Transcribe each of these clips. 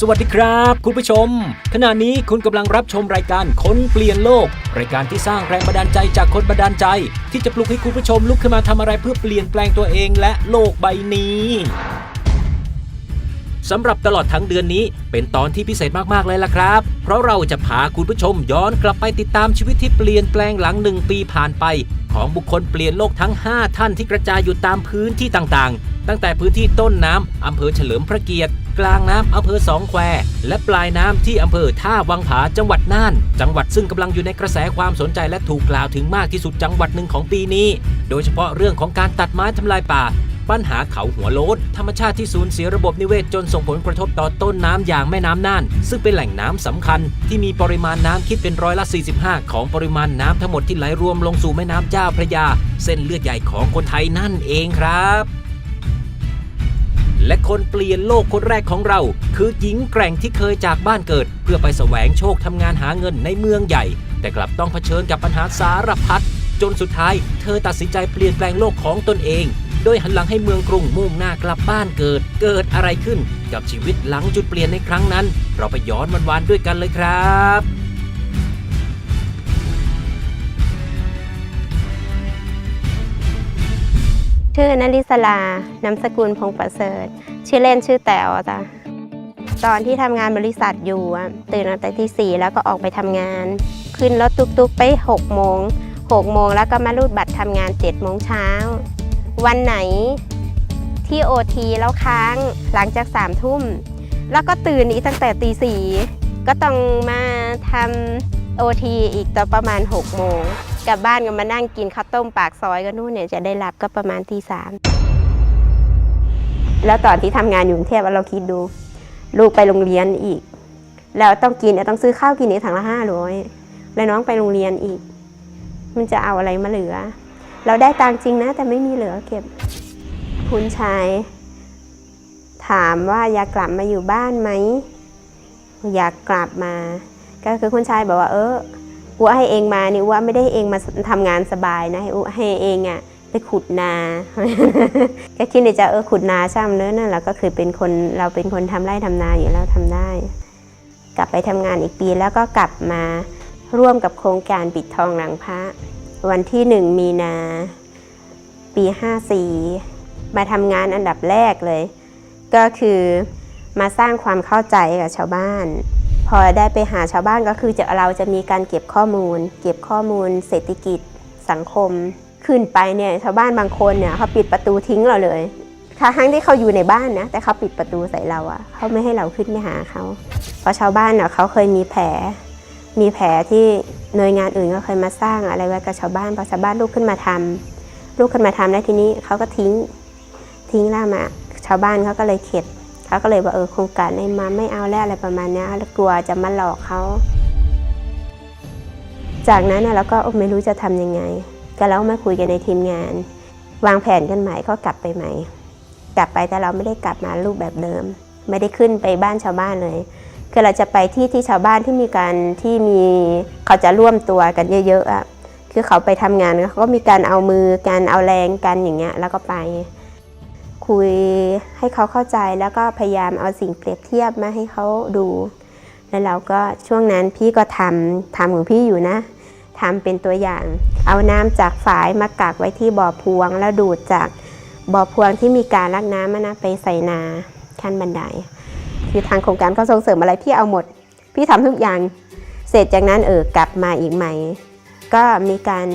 สวัสดีครับ คุณผู้ชม ขณะนี้คุณกำลังรับชมรายการคนเปลี่ยนโลก รายการที่สร้างแรงบันดาลใจจากคนบันดาลใจ ที่จะปลุกให้คุณผู้ชมลุกขึ้นมาทำอะไรเพื่อเปลี่ยนแปลงตัวเองและโลกใบนี้ สำหรับตลอดทั้งเดือนนี้ เป็นตอนที่พิเศษมากๆเลยล่ะครับ เพราะเราจะพาคุณผู้ชมย้อนกลับไปติดตามชีวิตที่เปลี่ยนแปลงหลังหนึ่งปีผ่านไป ของบุคคลเปลี่ยนโลกทั้ง 5 ท่านที่กระจายอยู่ตามพื้นที่ต่างๆ ตั้งแต่พื้นที่ต้นน้ำอำเภอเฉลิมพระเกียรติ กลางน้ำอำเภอสองแคว และปลายน้ำที่อำเภอท่าวังผาจังหวัดน่าน จังหวัดซึ่งกำลังอยู่ในกระแสความสนใจและถูกกล่าวถึงมากที่สุดจังหวัดหนึ่งของปีนี้ โดยเฉพาะเรื่องของการตัดไม้ทำลายป่า ปัญหาเขาหัวโล้นธรรมชาติที่สูญเสียระบบนิเวศจนส่งผลกระทบต่อต้นน้ำอย่างแม่น้ำน่าน ซึ่งเป็นแหล่งน้ำสำคัญ ที่มีปริมาณน้ำคิดเป็นร้อยละ 45 ของปริมาณน้ำทั้งหมดที่ไหลรวมลงสู่แม่น้ำเจ้าพระยา เส้นเลือดใหญ่ของคนไทยนั่นเองครับและคนเปลี่ยนโลกคนแรกของเรา คือหญิงแกร่งที่เคยจากบ้านเกิด เพื่อไปแสวงโชคทำงานหาเงินในเมืองใหญ่ แต่กลับต้องเผชิญกับปัญหาสารพัดจนสุดท้าย เธอตัดสินใจเปลี่ยนแปลงโลกของตนเอง โดยหันหลังให้เมืองกรุงมุ่งหน้ากลับบ้านเกิด เกิดอะไรขึ้นกับชีวิตหลังจุดเปลี่ยนในครั้งนั้น เราไปย้อนวันๆด้วยกันเลยครับชื่อนลิสลานามสกุลพงประเสริฐ ชื่อเล่นชื่อแต๋วจ้ะตอนที่ทำงานบริษัทอยู่ตื่นตั้งแต่ที่สี่แล้วก็ออกไปทำงาน ขึ้นรถตุกๆไป6โมง6โมงแล้วก็มารูดบัตรทำงาน7โมงเช้า วันไหนที่โอทีแล้วค้างหลังจาก3ทุ่ม แล้วก็ตื่นอีกตั้งแต่ตีสี่ก็ต้องมาทำโอทีอีกตอนประมาณ6โมงกลับบ้านก็มานั่งกินข้าวต้มปากซอยก็นู่นเนี่ยจะได้หลับก็ประมาณตีสามแล้วตอนที่ทำงานอยู่กรุงเทพเราคิดดู ลูกไปโรงเรียนอีก แล้วต้องกินต้องซื้อข้าวกินอีกถังละห้าร้อยแล้วน้องไปโรงเรียนอีก มันจะเอาอะไรมาเหลือ เราได้ตังจริงนะ แต่ไม่มีเหลือเก็บ คุณชาย ถามว่าอยากกลับมาอยู่บ้านไหม อยากกลับมา ก็คือคุณชายบอกว่า เอออัวให้เองมานี่อัวไม่ได้เองมาทำงานสบายนะให้อัวให้เองอะไปขุดนาก็คิดในใจเออขุดนาช่ำเนื้อนั่นแหละก็คือเป็นคนเราเป็นคนทำไร่ทำนาอยู่แล้วทำได้ กลับไปทำงานอีกปีแล้วก็กลับมาร่วมกับโครงการปิดทองหลังพระ วันที่หนึ่งมีนา ปี 54 มาทำงานอันดับแรกเลย ก็คือมาสร้างความเข้าใจกับชาวบ้าน พอได้ไปหาชาวบ้านก็คือจะเราจะมีการเก็บข้อมูล เก็บข้อมูล เศรษฐกิจสังคม ขึ้นไปเนี่ยชาวบ้านบางคนเนี่ยเขาปิดประตูทิ้งเราเลยทั้งที่เขาอยู่ในบ้านนะแต่เขาปิดประตูใส่เราอะเขาไม่ให้เราขึ้นไปหาเขาเพราะชาวบ้านเน่ะเขาเคยมีแผล มีแผลที่หน่วยงานอื่นก็เคยมาสร้างอะไรไว้กับชาวบ้านพอชาวบ้านลุกขึ้นมาทำลุกขึ้นมาทำแล้วทีนี้เขาก็ทิ้งทิ้งล่ามา ชาวบ้านเขาก็เลยเข็ดเขาก็เลยว่าเออโครงการนี้มาไม่เอาแล้วอะไรประมาณนี้แล้วกลัวจะมาหลอกเขาจากนั้นน่ะเราก็ไม่รู้จะทำยังไง ก็แล้วมาคุยกันในทีมงาน วางแผนกันใหม่ก็กลับไปใหม่ กลับไปแต่เราไม่ได้กลับมารูปแบบเดิม ไม่ได้ขึ้นไปบ้านชาวบ้านเลย คือเราจะไปที่ที่ชาวบ้านที่มีการที่มีเขาจะร่วมตัวกันเยอะๆอะคือเขาไปทำงานเขาก็มีการเอามือการเอาแรงกันอย่างเงี้ยแล้วก็ไป คุยให้เขาเข้าใจแล้วก็พยายามเอาสิ่งเปรียบเทียบมาให้เขาดู แล้วเราก็ช่วงนั้นพี่ก็ทำทำของพี่อยู่นะทำเป็นตัวอย่าง เอาน้ำจากฝายมากักไว้ที่บ่อพวง แล้วดูดจากบ่อพวงที่มีการลักน้ำอะนะไปใส่นาขั้นบันได คือทางโครงการเขาส่งเสริมอะไรพี่เอาหมด พี่ทำทุกอย่าง เสร็จจากนั้นเออกลับมาอีกใหม่ ก็มีการ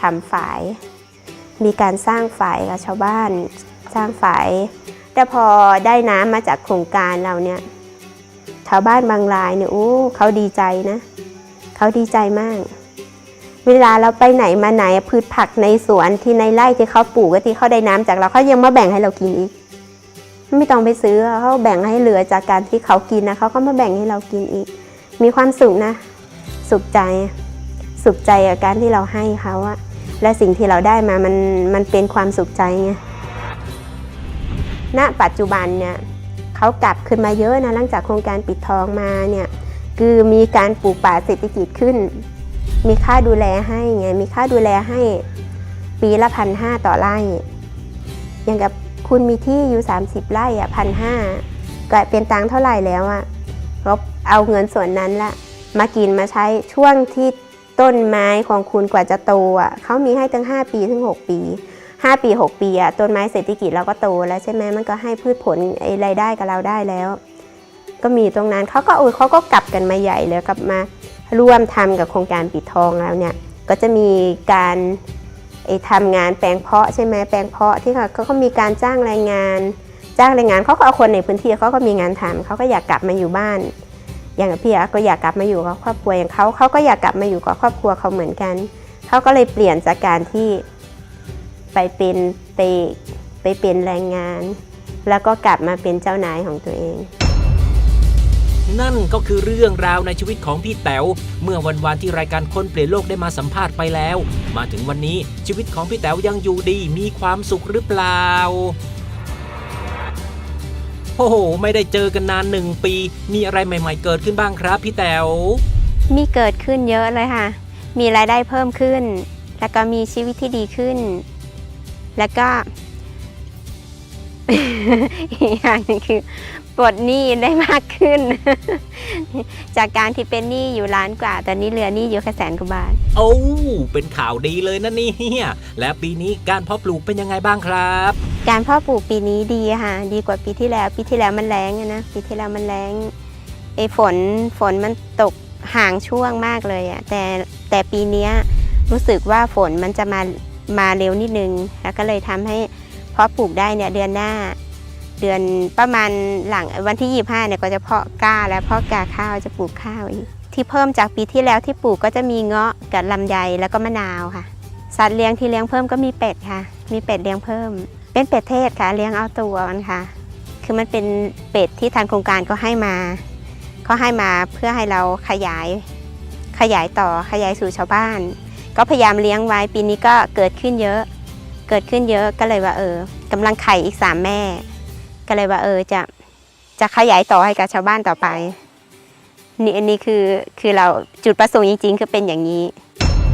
ทำฝาย มีการสร้างฝายกับชาวบ้าน สร้างฝาย แต่พอได้น้ำมาจากโครงการเราเนี่ยชาวบ้านบางรายเนี่ยโอ้เขาดีใจนะเขาดีใจมาก เวลาเราไปไหนมาไหนพืชผักในสวนที่ในไร่ที่เขาปลูกที่เขาได้น้ำจากเราเขายังมาแบ่งให้เรากินอีก ไม่ต้องไปซื้อเขาแบ่งให้เหลือจากการที่เขากินนะเขาก็มาแบ่งให้เรากินอีก มีความสุขนะ สุขใจ สุขใจกับการที่เราให้เขาอะและสิ่งที่เราได้มามันมันเป็นความสุขใจไงณปัจจุบันเนี่ยเขากลับขึ้นมาเยอะนะหลังจากโครงการปิดทองมาเนี่ยคือมีการปลูกป่าเศรษฐกิจขึ้น มีค่าดูแลให้ไงมีค่าดูแลให้ปีละพันห้าต่อไร่อย่างกับ คุณมีที่อยู่ 30 ไร่อะพันห้าก็เป็นตังค์เท่าไหร่แล้วอะก็เอาเงินส่วนนั้นละมากินมาใช้ช่วงที่ต้นไม้ของคุณกว่าจะโตอะเขามีให้ตั้ง 5 ปีถึง 6 ปี 5 ปี 6 ปีอะต้นไม้เศรษฐกิจเราก็โตแล้วใช่ไหมมันก็ให้พืชผลไอ้รายได้กับเราได้แล้ว ก็มีตรงนั้นเขาก็โอ้ยเขาก็กลับกันมาใหญ่เลยกลับมาร่วมทำกับโครงการปิดทองแล้วเนี่ยก็จะมีการ ไอ้ทำงานแปลงเพาะใช่ไหมแปลงเพาะที่เขาเขาก็มีการจ้างแรงงาน จ้างแรงงานเขาก็เอาคนในพื้นที่เขาก็มีงานทำเขาก็อยากกลับมาอยู่บ้าน อย่างพี่อะก็อยากกลับมาอยู่กับครอบครัวอย่างเขาเขาก็อยากกลับมาอยู่กับครอบครัวเขาเหมือนกันเขาก็เลยเปลี่ยนจากการที่ไปเป็นไปไปเป็นแรงงาน แล้วก็กลับมาเป็นเจ้านายของตัวเอง นั่นก็คือเรื่องราวในชีวิตของพี่แต๋วเมื่อวันวานที่รายการคนเปลี่ยนโลกได้มาสัมภาษณ์ไปแล้ว มาถึงวันนี้ชีวิตของพี่แต๋วยังอยู่ดีมีความสุขหรือเปล่าโอ้โห ไม่ได้เจอกันนานหนึ่งปี มีอะไรใหม่ ๆ เกิดขึ้นบ้างครับ พี่แต๋วมีเกิดขึ้นเยอะเลยค่ะ มีรายได้เพิ่มขึ้น แล้วก็มีชีวิตที่ดีขึ้น แล้วก็ อีกอย่างหนึงคือ ปลดหนี้ได้มากขึ้น จากการที่เป็นหนี้อยู่ล้านกว่า ตอนนี้เหลือหนี้อยู่แค่แสนกว่าบาท โอ้เป็นข่าวดีเลยนะเนี่ยและปีนี้การเพาะปลูกเป็นยังไงบ้างครับ การเพ่อปลูกปีนี้ดีค่ะ ดีกว่าปีที่แล้ว ปีที่แล้วมันแรงอะนะปีที่แล้วมันแรงไอ้ฝนฝนมันตกห่างช่วงมากเลยอะแต่แต่ปีเนี้ยรู้สึกว่าฝนมันจะมามาเร็วนิดนึง แล้วก็เลยทำให้เพาะปลูกได้เนี่ยเดือนหน้า เดือนประมาณหลังวันที่ 25เนี่ยก็จะเพาะกล้าแล้วเพาะกาข้าวจะปลูกข้าวอีกที่เพิ่มจากปีที่แล้วที่ปลูกก็จะมีเงาะกับลำไยแล้วก็มะนาวค่ะ สัตว์เลี้ยงที่เลี้ยงเพิ่มก็มีเป็ดค่ะ มีเป็ดเลี้ยงเพิ่ม เป็นเป็ดเทศค่ะ เลี้ยงเอาตัวมันค่ะ คือมันเป็นเป็ดที่ทางโครงการก็ให้มาเขาให้มาเพื่อให้เราขยาย ขยายต่อขยายสู่ชาวบ้าน ก็พยายามเลี้ยงไว้ปีนี้ก็เกิดขึ้นเยอะ เกิดขึ้นเยอะก็เลยว่าเออกำลังไข่อีกสามแม่ ก็เลยว่าเออจะจะขยายต่อให้กับชาวบ้านต่อไป นี่อันนี้คือคือเราจุดประสงค์จริง ๆ คือเป็นอย่างนี้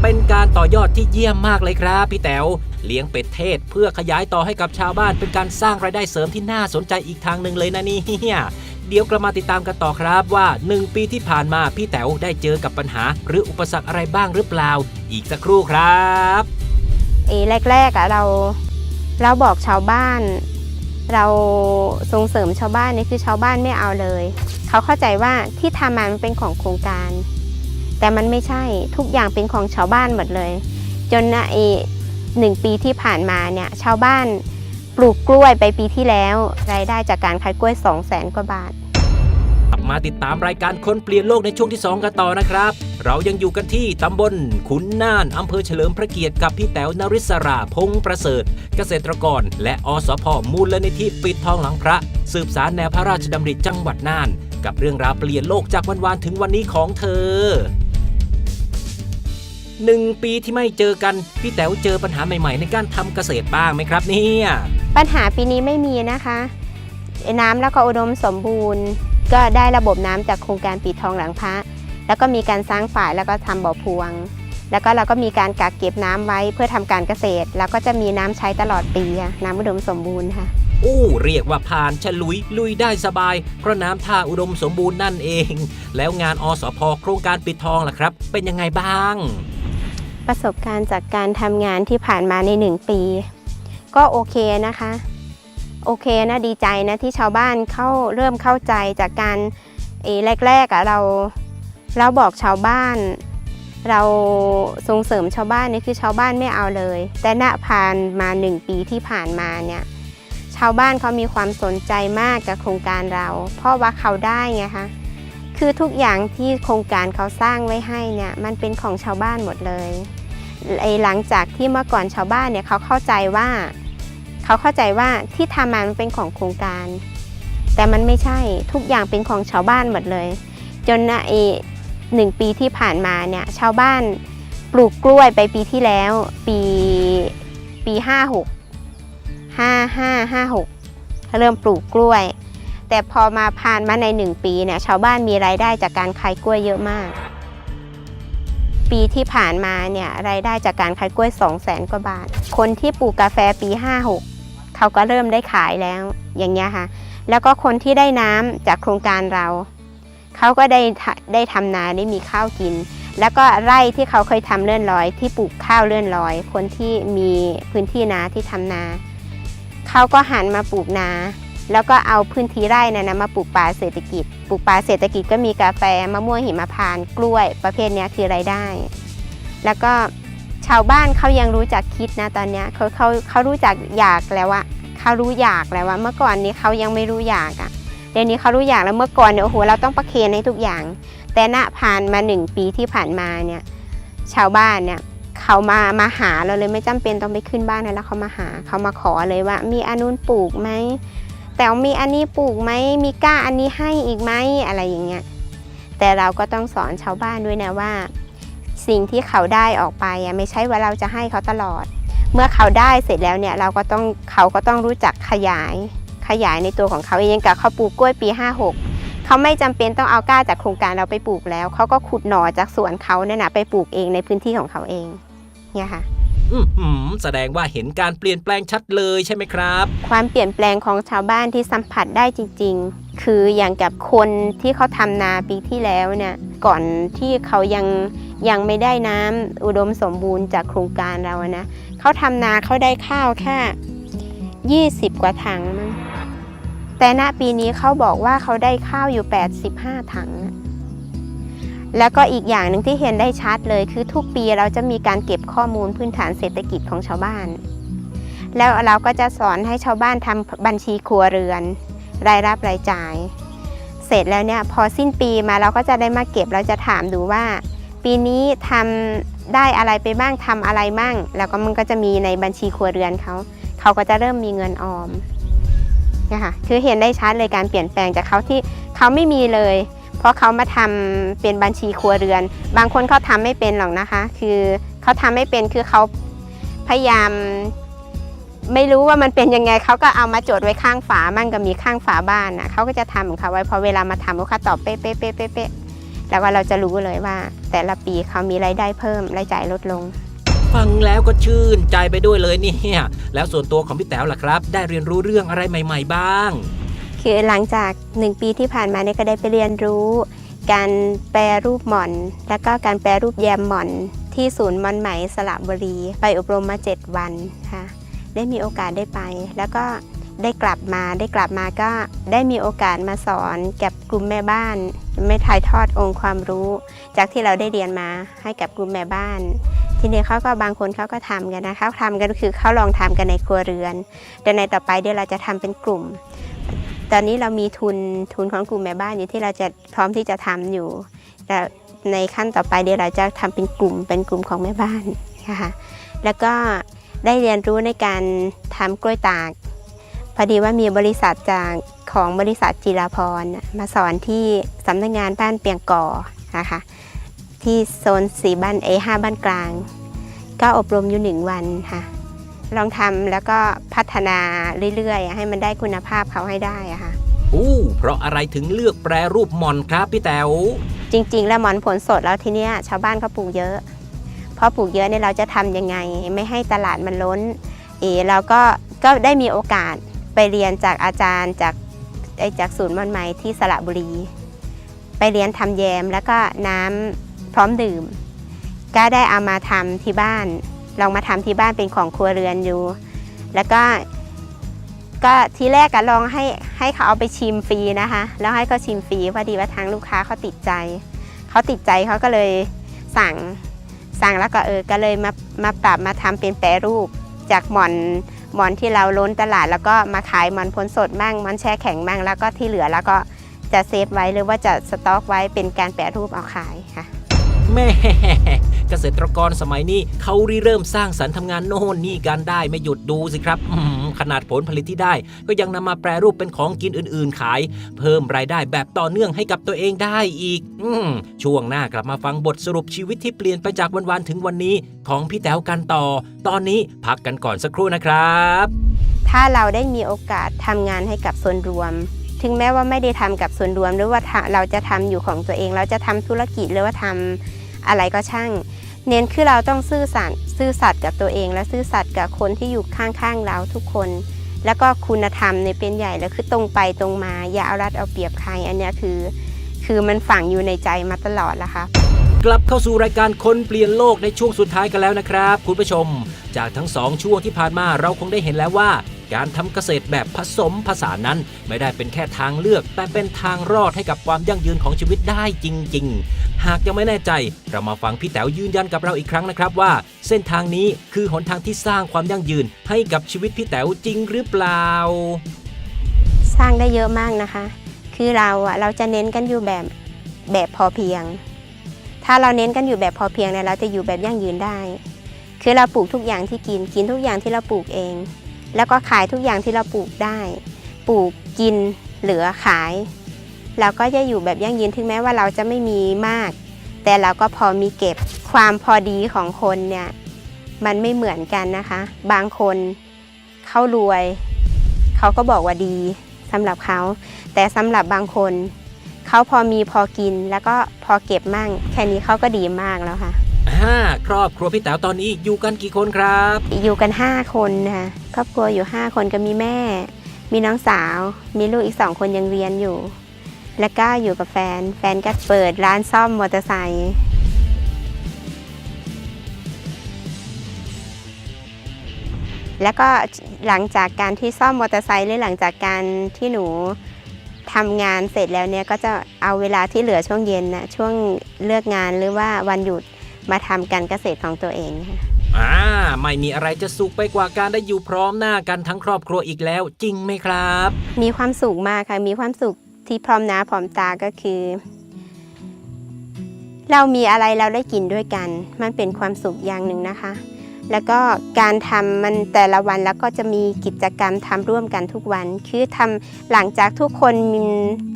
เป็นการต่อยอดที่เยี่ยมมากเลยครับ พี่แต๋วเลี้ยงเป็ดเทศเพื่อขยายต่อให้กับชาวบ้าน เป็นการสร้างรายได้เสริมที่น่าสนใจอีกทางหนึ่งเลยนะเนี่ยเดี๋ยวกลับมาติดตามกันต่อครับว่า 1 ปีที่ผ่านมาพี่แต๋วได้เจอกับปัญหา หรืออุปสรรคอะไรบ้างหรือเปล่า อีกสักครู่ครับ เอแรกๆอะเราเราบอกชาวบ้าน เราส่งเสริมชาวบ้านนี่คือชาวบ้านไม่เอาเลย เขาเข้าใจว่าที่ทำมามันเป็นของโครงการ แต่มันไม่ใช่ทุกอย่างเป็นของชาวบ้านหมดเลย จนนะเอหนึ่งปีที่ผ่านมาเนี่ยชาวบ้านปลูกกล้วยไปปีที่แล้ว รายได้จากการขายกล้วย 2 0 0แสนกว่าบาท กลับมาติดตามรายการคนเปลี่ยนโลกในช่วงที่ 2 กันต่อนะครับ เรายังอยู่กันที่ตำบลขุนน่านอำเภอเฉลิมพระเกียรติกับพี่แต๋วนริศราพงษ์ประเสริฐ เกษตรกร และอสพมูลนิธิปิดทองหลังพระ สืบสารแนวพระราชดำริจังหวัดน่าน กับเรื่องราวเปลี่ยนโลกจากวันวานถึงวันนี้ของเธอหนึ่งปีที่ไม่เจอกัน พี่แต๋วเจอปัญหาใหม่ๆ ในการทำเกษตรบ้างไหมครับเนี่ยปัญหาปีนี้ไม่มีนะคะ น้ำแล้วก็อุดมสมบูรณ์ ก็ได้ระบบน้ำจากโครงการปิดทองหลังพระ แล้วก็มีการสร้างฝายแล้วก็ทำบ่อพวง แล้วก็เราก็มีการกักเก็บน้ำไว้เพื่อทำการเกษตร แล้วก็จะมีน้ำใช้ตลอดปีค่ะน้ำอุดมสมบูรณ์ค่ะโอ้เรียกว่าผ่านฉลุยลุยได้สบาย เพราะน้ำท่าอุดมสมบูรณ์นั่นเอง แล้วงานอสพโครงการปิดทองล่ะครับ เป็นยังไงบ้าง ประสบการณ์จากการทำงานที่ผ่านมาในหนึ่งปี ก็โอเคนะคะ โอเคนะดีใจนะที่ชาวบ้านเข้าเริ่มเข้าใจจากการเออแรกๆอะเราเราบอกชาวบ้าน เราส่งเสริมชาวบ้านนี่คือชาวบ้านไม่เอาเลย แต่ณผ่านมาหนึ่งปีที่ผ่านมาเนี่ยชาวบ้านเขามีความสนใจมากกับโครงการเรา เพราะว่าเขาได้ไงคะคือทุกอย่างที่โครงการเขาสร้างไว้ให้เนี่ยมันเป็นของชาวบ้านหมดเลยไอ้หลังจากที่เมื่อก่อนชาวบ้านเนี่ยเขาเข้าใจว่า เขาเข้าใจว่าที่ทำมามันเป็นของโครงการ แต่มันไม่ใช่ทุกอย่างเป็นของชาวบ้านหมดเลย จนนะไอหนึ่งปีที่ผ่านมาเนี่ยชาวบ้านปลูกกล้วยไปปีที่แล้ว ปีปีห้าหกห้าห้าห้าหกเริ่มปลูกกล้วย แต่พอมาผ่านมาในหนึ่งปีเนี่ยชาวบ้านมีรายได้จากการขายกล้วยเยอะมาก ปีที่ผ่านมาเนี่ยรายได้จากการขายกล้วย2 0 0แสนกว่าบาท คนที่ปลูกกาแฟปี 56 เขาก็เริ่มได้ขายแล้วอย่างเงี้ยค่ะ แล้วก็คนที่ได้น้ำจากโครงการเราเขาก็ได้ได้ทำนาได้มีข้าวกิน แล้วก็ไร่ที่เขาเคยทำเลื่อนลอย ที่ปลูกข้าวเลื่อนลอย คนที่มีพื้นที่นาที่ทำนาเขาก็หันมาปลูกนาแล้วก็เอาพื้นที่ไร่นั้นนะมาปลูกป่าเศรษฐกิจ ปลูกป่าเศรษฐกิจก็มีกาแฟมะม่วงหิมพานต์กล้วย ประเภทนี้คือรายได้ แล้วก็ ชาวบ้านเขายังรู้จักคิดนะตอนเนี้ยเขาเขาเขารู้จักอยากแล้วอะเขารู้อยากแล้วว่าเมื่อก่อนนี้เขายังไม่รู้อยากอะเดี๋ยวนี้เขารู้อยากแล้วเมื่อก่อนเนี่ยโอ้โหเราต้องประเคนให้ทุกอย่าง แต่ณผ่านมาหนึ่งปีที่ผ่านมาเนี่ยชาวบ้านเนี่ยเขามามาหาเราเลยไม่จำเป็นต้องไปขึ้นบ้านแล้วเขามาหาเขามาขอเลยว่า มีอันนู้นปลูกไหมแต่มีอันนี้ปลูกไหมมีกล้าอันนี้ให้อีกไหมอะไรอย่างเงี้ยแต่เราก็ต้องสอนชาวบ้านด้วยนะว่า สิ่งที่เขาได้ออกไปอะไม่ใช่ว่าเราจะให้เขาตลอด เมื่อเขาได้เสร็จแล้วเนี่ยเราก็ต้องเขาก็ต้องรู้จักขยาย ขยายในตัวของเขาเองกับเขาปลูกกล้วยปี 56 เขาไม่จำเป็นต้องเอาก้าจากโครงการเราไปปลูกแล้ว เขาก็ขุดหน่อจากสวนเขาเนี่ยนะไปปลูกเองในพื้นที่ของเขาเองเนี่ยค่ะอือหือแสดงว่าเห็นการเปลี่ยนแปลงชัดเลยใช่ไหมครับ ความเปลี่ยนแปลงของชาวบ้านที่สัมผัสได้จริง ๆ คืออย่างกับคนที่เขาทำนาปีที่แล้วเนี่ยก่อนที่เขายังยังไม่ได้น้ำอุดมสมบูรณ์จากโครงการเรานะเขาทำนาเขาได้ข้าวแค่ 20 กว่าถังมั้งแต่ณปีนี้เขาบอกว่าเขาได้ข้าวอยู่ 85 ถัง แล้วก็อีกอย่างหนึ่งที่เห็นได้ชัดเลยคือทุกปีเราจะมีการเก็บข้อมูลพื้นฐานเศรษฐกิจของชาวบ้าน แล้วเราก็จะสอนให้ชาวบ้านทำบัญชีครัวเรือน รายรับรายจ่าย เสร็จแล้วเนี่ยพอสิ้นปีมาเราก็จะได้มาเก็บเราจะถามดูว่า ปีนี้ทำได้อะไรไปบ้างทำอะไรบ้าง แล้วก็มันก็จะมีในบัญชีครัวเรือนเขาเขาก็จะเริ่มมีเงินออมนะคะคือเห็นได้ชัดเลยการเปลี่ยนแปลงจากเขาที่เขาไม่มีเลย เพราะเขามาทำเป็นบัญชีครัวเรือน บางคนเขาทำไม่เป็นหรอกนะคะ คือเขาทำไม่เป็นคือเขาพยายาม ไม่รู้ว่ามันเป็นยังไงเขาก็เอามาจดไว้ข้างฝามั่งก็มีข้างฝาบ้านนะเขาก็จะทำของเขาไว้พอเวลามาทำลูกค้าตอบเป๊ะเป๊ะเป๊ะเป๊ะเป๊ะแล้วว่าเราจะรู้เลยว่า แต่ละปีเขามีรายได้เพิ่มรายจ่ายลดลง ฟังแล้วก็ชื่นใจไปด้วยเลยเนี่ยแล้วส่วนตัวของพี่แต๋วล่ะครับ ได้เรียนรู้เรื่องอะไรใหม่ ๆ บ้าง คือหลังจากหนึ่งปีที่ผ่านมาเนี่ยก็ได้ไปเรียนรู้ การแปรรูปหม่อน แล้วก็การแปรรูปแยมหม่อนที่ศูนย์หมอนไหมสระบุรี ไปอบรมมา 7 วันค่ะ ได้มีโอกาสได้ไป แล้วก็ได้กลับมาได้กลับมาก็ได้มีโอกาสมาสอนกับกลุ่มแม่บ้าน ไม่ถ่ายทอดองค์ความรู้ จากที่เราได้เรียนมาให้กับกลุ่มแม่บ้าน ทีนี้เขาก็บางคนเขาก็ทำกันนะเขาทำกันคือเขาลองทำกันในครัวเรือน แต่ในต่อไปเดี๋ยวเราจะทำเป็นกลุ่ม ตอนนี้เรามีทุนทุนของกลุ่มแม่บ้านอยู่ที่เราจะพร้อมที่จะทำอยู่ แต่ในขั้นต่อไปเดี๋ยวเราจะทำเป็นกลุ่มเป็นกลุ่มของแม่บ้านนะคะแล้วก็ ได้เรียนรู้ในการทำกล้วยตาก พอดีว่ามีบริษัทจากของบริษัทจิราพรน่ะมาสอนที่สำนักงานบ้านเปียงก่อนะคะที่โซนสีบ้านเอห้าบ้านกลาง ก็อบรมอยู่หนึ่งวันค่ะลองทำแล้วก็พัฒนาเรื่อยๆ ให้มันได้คุณภาพเขาให้ได้อะค่ะอู้เพราะอะไรถึงเลือกแปรรูปหมอนครับพี่แต๋วจริง ๆ แล้วหมอนผลสดแล้วทีเนี้ยชาวบ้านเขาปลูกเยอะ เพราะปลูกเยอะเนี่ยเราจะทำยังไง ไม่ให้ตลาดมันล้นเออเราก็ก็ได้มีโอกาสไปเรียนจากอาจารย์จากไอจากศูนย์มอนไหมที่สระบุรี ไปเรียนทำแยมแล้วก็น้ำพร้อมดื่ม ก็ได้เอามาทำที่บ้าน ลองมาทำที่บ้านเป็นของครัวเรือนอยู่ แล้วก็ก็ทีแรกก็ลองให้ให้เขาเอาไปชิมฟรีนะคะ แล้วให้เขาชิมฟรีพอดีว่าทางลูกค้าเขาติดใจ เขาติดใจเขาก็เลยสั่ง สั่งแล้วก็เออก็เลยมามาปรับมาทำเป็นแปรรูป จากหมอนหมอนที่เราล้นตลาด แล้วก็มาขายหมอนผลสดมั่งหมอนแช่แข็งมั่งแล้วก็ที่เหลือแล้วก็จะเซฟไว้หรือว่าจะสต็อกไว้เป็นการแปรรูปเอาขายค่ะแม่ เกษตรกรสมัยนี้เขาริเริ่มสร้างสรรค์ทำงานโน่นนี่กันได้ไม่หยุดดูสิครับขนาดผลผลิตที่ได้ ก็ยังนำมาแปรรูปเป็นของกินอื่น ๆ ขาย เพิ่มรายได้แบบต่อเนื่องให้กับตัวเองได้อีกอช่วงหน้ากลับมาฟังบทสรุปชีวิตที่เปลี่ยนไปจากวันๆถึงวันนี้ ของพี่แต๋วกันต่อ ตอนนี้พักกันก่อนสักครู่นะครับ ถ้าเราได้มีโอกาสทำงานให้กับส่วนรวมถึงแม้ว่าไม่ได้ทำกับส่วนรวมหรือว่าเราจะทำอยู่ของตัวเอง เราจะทำธุรกิจหรือว่าทำอะไรก็ช่าง เน้นคือเราต้องซื่อสัตย์ซื่อสัตย์กับตัวเอง และซื่อสัตย์กับคนที่อยู่ข้างๆเราทุกคน แล้วก็คุณธรรมในเป็นใหญ่แล้วคือตรงไปตรงมา อย่าเอารัดเอาเปรียบใคร อันนี้คือ คือมันฝังอยู่ในใจมาตลอดละค่ะกลับเข้าสู่รายการคนเปลี่ยนโลกในช่วงสุดท้ายกันแล้วนะครับ คุณผู้ชม จากทั้งสองช่วงที่ผ่านมาเราคงได้เห็นแล้วว่า การทำเกษตรแบบผสมผสานนั้น ไม่ได้เป็นแค่ทางเลือก แต่เป็นทางรอดให้กับความยั่งยืนของชีวิตได้จริง ๆ หากยังไม่แน่ใจ เรามาฟังพี่แต๋วยืนยันกับเราอีกครั้งนะครับว่า เส้นทางนี้คือหนทางที่สร้างความยั่งยืนให้กับชีวิตพี่แต๋วจริงหรือเปล่า สร้างได้เยอะมากนะคะ คือเราอะเราจะเน้นกันอยู่แบบแบบพอเพียง ถ้าเราเน้นกันอยู่แบบพอเพียงเนี่ยเราจะอยู่แบบยั่งยืนได้ คือเราปลูกทุกอย่างที่กินกินทุกอย่างที่เราปลูกเอง แล้วก็ขายทุกอย่างที่เราปลูกได้ ปลูกกินเหลือขาย เราก็จะอยู่แบบยั่งยืนถึงแม้ว่าเราจะไม่มีมาก แต่เราก็พอมีเก็บความพอดีของคนเนี่ยมันไม่เหมือนกันนะคะ บางคนเขารวย เขาก็บอกว่าดีสำหรับเขา แต่สำหรับบางคนเขาพอมีพอกินแล้วก็พอเก็บมั่ง แค่นี้เขาก็ดีมากแล้วค่ะอ่าครอบครัวพี่แต๋วตอนนี้อยู่กันกี่คนครับ อยู่กัน 5 คนนะคะ ครอบครัวอยู่ 5 คนก็มีแม่ มีน้องสาว มีลูกอีก2คนยังเรียนอยู่ แล้วก็อยู่กับแฟน แฟนก็เปิดร้านซ่อมมอเตอร์ไซค์แล้วก็หลังจากการที่ซ่อมมอเตอร์ไซค์หรือหลังจากการที่หนูทำงานเสร็จแล้วเนี่ยก็จะเอาเวลาที่เหลือช่วงเย็นนะช่วงเลิกงานหรือว่าวันหยุดมาทำการเกษตรของตัวเองค่ะ อ่าไม่มีอะไรจะสุขไปกว่าการได้อยู่พร้อมหน้ากันทั้งครอบครัวอีกแล้ว จริงไหมครับ มีความสุขมากค่ะมีความสุขที่พร้อมหน้าพร้อมตาก็คือ เรามีอะไรเราได้กินด้วยกัน มันเป็นความสุขอย่างหนึ่งนะคะ แล้วก็การทำมันแต่ละวันแล้วก็จะมีกิจกรรมทำร่วมกันทุกวัน คือทำหลังจากทุกคนมี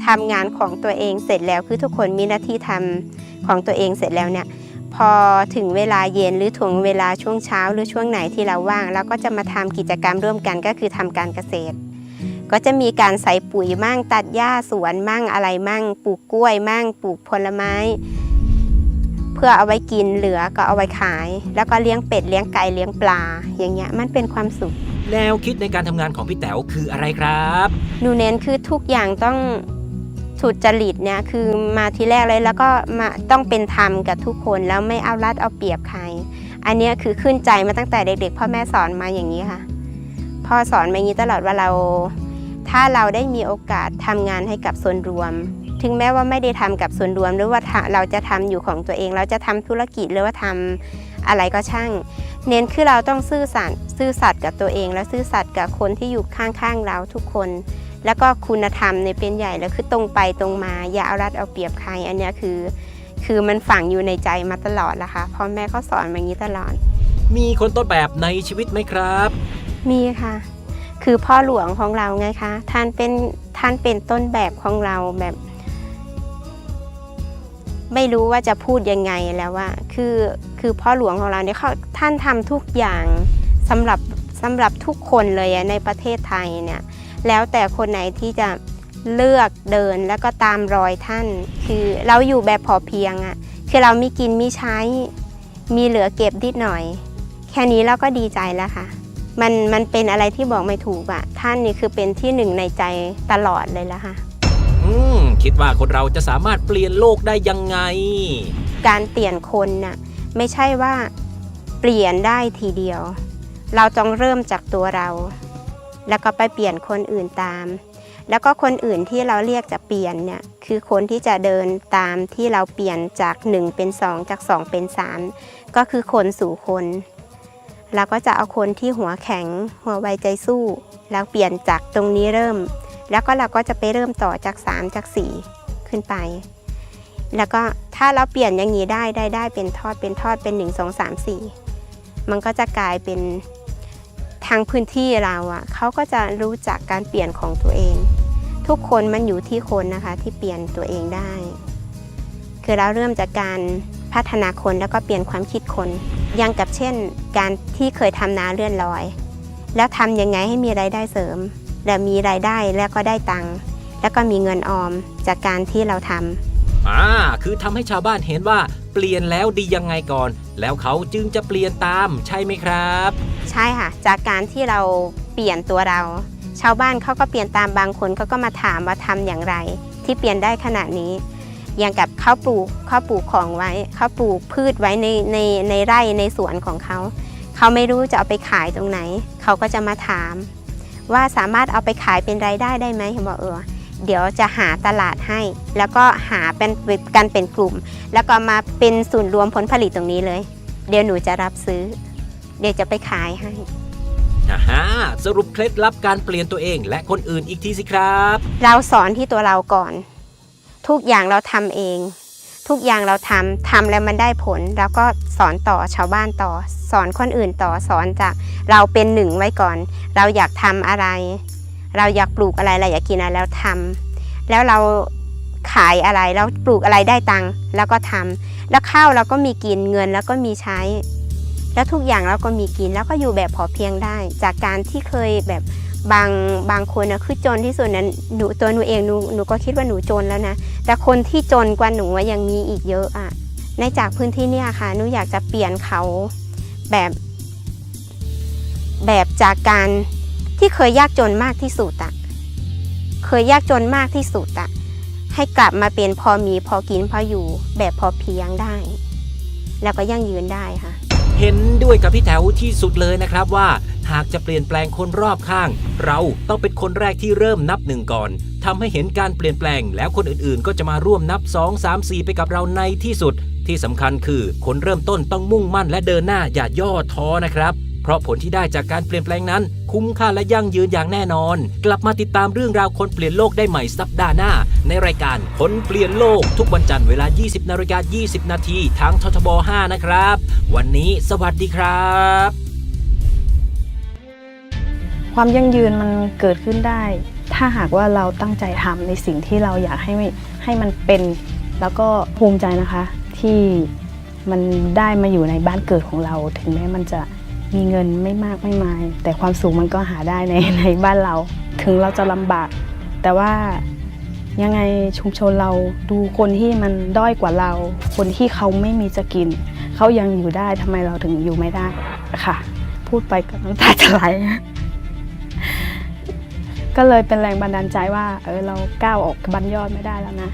ทำงานของตัวเองเสร็จแล้ว คือทุกคนมีหน้าที่ทำของตัวเองเสร็จแล้วเนี่ย พอถึงเวลาเย็นหรือถึงเวลาช่วงเช้าหรือช่วงไหนที่เราว่าง เราก็จะมาทำกิจกรรมร่วมกันก็คือทำการเกษตร ก็จะมีการใส่ปุ๋ยมั่งตัดหญ้าสวนมั่งอะไรมั่งปลูกกล้วยมั่งปลูกผลไม้ เพื่อเอาไว้กินเหลือก็เอาไว้ขาย แล้วก็เลี้ยงเป็ดเลี้ยงไก่เลี้ยงปลา อย่างเงี้ยมันเป็นความสุขแนวคิดในการทำงานของพี่แต๋วคืออะไรครับหนูเน้นคือทุกอย่างต้อง สุจริตเนี่ยคือมาทีแรกเลยแล้วก็มาต้องเป็นธรรมกับทุกคนแล้วไม่เอารัดเอาเปรียบใคร อันนี้คือขึ้นใจมาตั้งแต่เด็ก ๆ พ่อแม่สอนมาอย่างนี้ค่ะพ่อสอนมาอย่างนี้ตลอดว่าเรา ถ้าเราได้มีโอกาสทำงานให้กับส่วนรวม ถึงแม้ว่าไม่ได้ทำกับส่วนรวม หรือว่าถ้าเราจะทำอยู่ของตัวเอง เราจะทำธุรกิจหรือว่าทำอะไรก็ช่าง เน้นคือเราต้องซื่อสัตย์ซื่อสัตย์กับตัวเอง และซื่อสัตย์กับคนที่อยู่ข้างๆเราทุกคน แล้วก็คุณธรรมในยเป็นใหญ่แล้วคือตรงไปตรงมา อย่าเอารัดเอาเปรียบใคร อันเนี้ยคือ คือมันฝังอยู่ในใจมาตลอดละค่ะพ่อแม่ก็สอนมาอย่างนี้ตลอด มีคนต้นแบบในชีวิตไหมครับ มีค่ะ คือพ่อหลวงของเราไงคะท่านเป็นท่านเป็นต้นแบบของเราแบบ ไม่รู้ว่าจะพูดยังไงแล้วว่า คือคือพ่อหลวงของเราเนี่ยเขาท่านทำทุกอย่างสำหรับสำหรับทุกคนเลยอะในประเทศไทยเนี่ย แล้วแต่คนไหนที่จะเลือกเดินแล้วก็ตามรอยท่าน คือเราอยู่แบบพอเพียงอะคือเรามีกินมีใช้ มีเหลือเก็บนิดหน่อย แค่นี้เราก็ดีใจแล้วค่ะ มันมันเป็นอะไรที่บอกไม่ถูกอะท่านนี่คือเป็นที่หนึ่งในใจตลอดเลยละค่ะอืมคิดว่าคนเราจะสามารถเปลี่ยนโลกได้ยังไง การเปลี่ยนคนน่ะไม่ใช่ว่าเปลี่ยนได้ทีเดียว เราต้องเริ่มจากตัวเรา แล้วก็ไปเปลี่ยนคนอื่นตาม แล้วก็คนอื่นที่เราเรียกจะเปลี่ยนเนี่ยคือคนที่จะเดินตามที่เราเปลี่ยนจาก 1 เป็น 2 จาก 2 เป็นก็คือคนสู่คนเราก็จะเอาคนที่หัวแข็ง หัวไวใจสู้แล้วเปลี่ยนจากตรงนี้เริ่ม แล้วก็เราก็จะไปเริ่มต่อจาก 3 จาก 4 ขึ้นไป แล้วก็ถ้าเราเปลี่ยนอย่างนี้ได้ได้ได้เป็นทอดเป็นทอดเป็น 1 2 3 4 มันก็จะกลายเป็น ทางพื้นที่เราอะ่ะเขาก็จะรู้จักการเปลี่ยนของตัวเอง ทุกคนมันอยู่ที่คนนะคะที่เปลี่ยนตัวเองได้ คือเราเริ่มจากการพัฒนาคนแล้วก็เปลี่ยนความคิดคนอยังกับเช่น การที่เคยทำนาเลื่อนลอย แล้วทำยังไงให้มีรายได้เสริม และมีรายได้แล้วก็ได้ตังค์แล้วก็มีเงินออมจากการที่เราทำอ่าคือทำให้ชาวบ้านเห็นว่าเปลี่ยนแล้วดียังไงก่อน แล้วเขาจึงจะเปลี่ยนตามใช่ไหมครับ ใช่ค่ะ จากการที่เราเปลี่ยนตัวเรา ชาวบ้านเขาก็เปลี่ยนตามบางคนเขาก็มาถามว่าทำอย่างไร ที่เปลี่ยนได้ขนาดนี้ อย่างกับเขาปลูกเขาปลูกของไว้เขาปลูกพืชไว้ในในในไร่ในสวนของเขาเขาไม่รู้จะเอาไปขายตรงไหน เขาก็จะมาถาม ว่าสามารถเอาไปขายเป็นรายได้ได้ไหมเขาบอกเออเดี๋ยวจะหาตลาดให้ แล้วก็หาเป็นกันเป็นกลุ่ม แล้วก็มาเป็นศูนย์รวมผลผลิตตรงนี้เลย เดี๋ยวหนูจะรับซื้อ เดี๋ยวจะไปขายให้อ่าฮะสรุปเคล็ดลับการเปลี่ยนตัวเองและคนอื่นอีกทีสิครับ เราสอนที่ตัวเราก่อน ทุกอย่างเราทำเอง ทุกอย่างเราทำทำแล้วมันได้ผล แล้วก็สอนต่อชาวบ้านต่อ สอนคนอื่นต่อสอนจากเราเป็นหนึ่งไว้ก่อน เราอยากทำอะไร เราอยากปลูกอะไรเราอยากกินอะไรแล้วทำแล้วเราขายอะไรแล้วปลูกอะไรได้ตังค์แล้วก็ทำแล้วข้าวเราก็มีกินเงินแล้วก็มีใช้ แล้วทุกอย่างเราก็มีกินแล้วก็อยู่แบบพอเพียงได้ จากการที่เคยแบบบางบางคนนะคือจนที่สุดนั้นหนูตัวหนูเองหนูหนูก็คิดว่าหนูจนแล้วนะ แต่คนที่จนกว่าหนูยังมีอีกเยอะอะในจากพื้นที่เนี่ยค่ะหนูอยากจะเปลี่ยนเขาแบบ แบบจากการที่เคยยากจนมากที่สุดอะเคยยากจนมากที่สุดอะให้กลับมาเป็นพอมีพอกินพออยู่แบบพอเพียงได้ แล้วก็ยั่งยืนได้ค่ะ เห็นด้วยกับพี่แถวที่สุดเลยนะครับว่า หากจะเปลี่ยนแปลงคนรอบข้าง เราต้องเป็นคนแรกที่เริ่มนับหนึ่งก่อนทำให้เห็นการเปลี่ยนแปลง แล้วคนอื่นๆ ก็จะมาร่วมนับ 2 3 4 ไปกับเราในที่สุด ที่สำคัญคือคนเริ่มต้นต้องมุ่งมั่นและเดินหน้าอย่าย่อท้อนะครับ เพราะผลที่ได้จากการเปลี่ยนแปลงนั้น คุ้มค่าและยั่งยืนอย่างแน่นอน กลับมาติดตามเรื่องราวคนเปลี่ยนโลกได้ใหม่สัปดาห์หน้า ในรายการคนเปลี่ยนโลก ทุกวันจันทร์เวลา 20นาฬิกา20 นาทีทางททบ 5 นะครับ วันนี้สวัสดีครับ ความยั่งยืนมันเกิดขึ้นได้ ถ้าหากว่าเราตั้งใจทำในสิ่งที่เราอยากให้ให้มันเป็น แล้วก็ภูมิใจนะคะ ที่มันได้มาอยู่ในบ้านเกิดของเราถึงแม้มันจะ มีเงินไม่มากไม่มาย แต่ความสุขมันก็หาได้ในในบ้านเรา ถึงเราจะลำบาก แต่ว่ายังไงชุมชนเราดูคนที่มันด้อยกว่าเรา คนที่เขาไม่มีจะกิน เขายังอยู่ได้ทำไมเราถึงอยู่ไม่ได้ค่ะ พูดไปก็น้ำตาจะไหลก็เลยเป็นแรงบันดาลใจว่า เออเราก้าวออกบันยอดไม่ได้แล้วนะ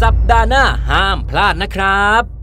สัปดาห์หน้าห้ามพลาดนะครับ